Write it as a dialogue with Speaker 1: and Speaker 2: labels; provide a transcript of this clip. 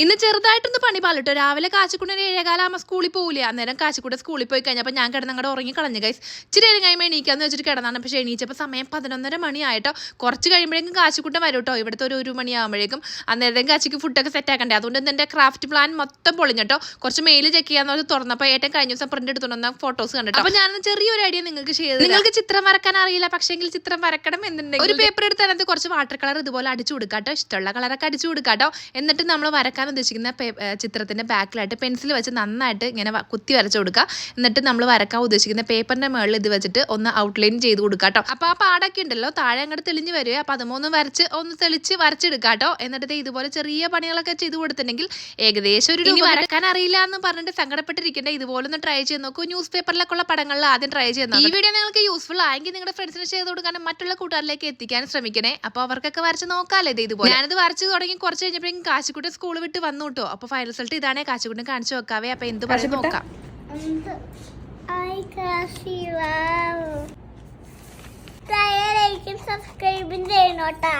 Speaker 1: ഇന്ന് ചെറുതായിട്ടൊന്ന് പണി പാലിട്ടോ രാവിലെ കാച്ചിക്കുണ്ട് ഒരു ഏഴേകാലാകുമ്പോൾ സ്കൂളിൽ പോകില്ല അന്നേരം കാച്ചിക്കൂടെ സ്കൂളിൽ പോയി കഴിഞ്ഞപ്പോൾ ഞാൻ കിടന്നങ്ങടെ ഉറങ്ങി കളഞ്ഞു ഗൈസ് ഇച്ചിരി നേരം കഴിയുമ്പോൾ എണീക്കാന്ന് വെച്ചിട്ട് കിടന്നാണ്. പക്ഷേ എണീച്ചപ്പോൾ സമയം പതിനൊന്നര മണിയായിട്ടോ. കുറച്ച് കഴിയുമ്പോഴേക്കും കാച്ചിക്കുട്ടൻ വരും കേട്ടോ ഇവിടുത്തെ ഒരു ഒരു മണിയാകുമ്പോഴേക്കും അന്നേരം കാച്ചിക്ക് ഫുഡൊക്കെ സെറ്റ് ആക്കണ്ടേ. അതുകൊണ്ട് എന്റെ ക്രാഫ്റ്റ് പ്ലാൻ മൊത്തം പൊളിഞ്ഞിട്ടോ. കുറച്ച് മെയിൽ ചെക്ക് ചെയ്യാന്ന് പറഞ്ഞ് തുറന്നപ്പോൾ ഏറ്റവും കഴിഞ്ഞ ദിവസം പ്രിന്റ് എടുത്തു വന്ന ഫോട്ടോസ് കണ്ടിട്ടോ. അപ്പോൾ ഞാനൊന്ന് ചെറിയൊരു ഐഡിയ നിങ്ങൾക്ക് ചെയ്ത് നിങ്ങൾക്ക് ചിത്രം വരക്കാൻ അറിയില്ല. പക്ഷേങ്കിൽ ചിത്രം വരക്കണം എന്നുണ്ടെങ്കിൽ ഒരു പേപ്പർ എടുത്ത് അതിനകത്ത് കുറച്ച് വാട്ടർ കളർ ഇതുപോലെ അടിച്ചു കൊടുക്കാട്ടോ. ഇഷ്ടമുള്ള കളറൊക്കെ അടിച്ചു കൊടുക്കാട്ടോ. എന്നിട്ട് നമ്മൾ വരക്കാൻ ഉദ്ദേശിക്കുന്ന ചിത്രത്തിന്റെ ബാക്കിലായിട്ട് പെൻസിൽ വെച്ച് നന്നായിട്ട് ഇങ്ങനെ കുത്തി വരച്ചു കൊടുക്കുക. എന്നിട്ട് നമ്മൾ വരക്കാൻ ഉദ്ദേശിക്കുന്ന പേപ്പറിന്റെ മുകളിൽ ഇത് വെച്ചിട്ട് ഒന്ന് ഔട്ട്ലൈൻ ചെയ്ത് കൊടുക്കുക കേട്ടോ. അപ്പോൾ ആ പാടൊക്കെ ഉണ്ടല്ലോ താഴെ അങ്ങോട്ട് തെളിഞ്ഞ് വരുവേ അപ്പോൾ അതുമൊന്ന് വരച്ച് ഒന്ന് തെളിച്ച് വരച്ചെടുക്കാട്ടോ എന്നിട്ട് ദേ ഇതുപോലെ ചെറിയ പണികളൊക്കെ ചെയ്ത് കൊടുത്തിട്ടുണ്ടെങ്കിൽ ഏകദേശം ഒരു ഇനി വരക്കാൻ അറിയില്ല എന്ന് പറഞ്ഞിട്ട് സങ്കടപ്പെട്ടിരിക്കേണ്ട. ഇതുപോലെ ഒന്ന് ട്രൈ ചെയ്ത് നോക്കൂ. ന്യൂസ് പേപ്പറിലൊക്കെ ഉള്ള പടങ്ങളിൽ ആദ്യം ട്രൈ ചെയ്ത് ഈ വീഡിയോ നിങ്ങൾക്ക് യൂസ്ഫുൾ ആയെങ്കിൽ നിങ്ങളുടെ ഫ്രണ്ട്സിന് ചെയ്ത് കൊടുക്കാനും മറ്റുള്ള കൂട്ടുകാരിലേക്ക് എത്തിക്കാൻ ശ്രമിക്കണേ. അപ്പോൾ അവർക്കൊക്കെ വരച്ച് നോക്കാല്ലേ ഇത് ഇതുപോലെ. ഞാനിത് വരച്ച് തുടങ്ങി കുറച്ച് കഴിഞ്ഞപ്പോഴേക്കും കാശിക്കുട്ടി സ്കൂൾ വിട്ട് വന്നു കേട്ടോ അപ്പൊ ഫൈനൽ റിസൾട്ട് ഇതാണേ കാശുകുണ്ടും കാണിച്ചു വെക്കാവേ. അപ്പൊ എന്ത് പറഞ്ഞു നോക്കാം.
Speaker 2: and ചെയ്യണോട്ടാ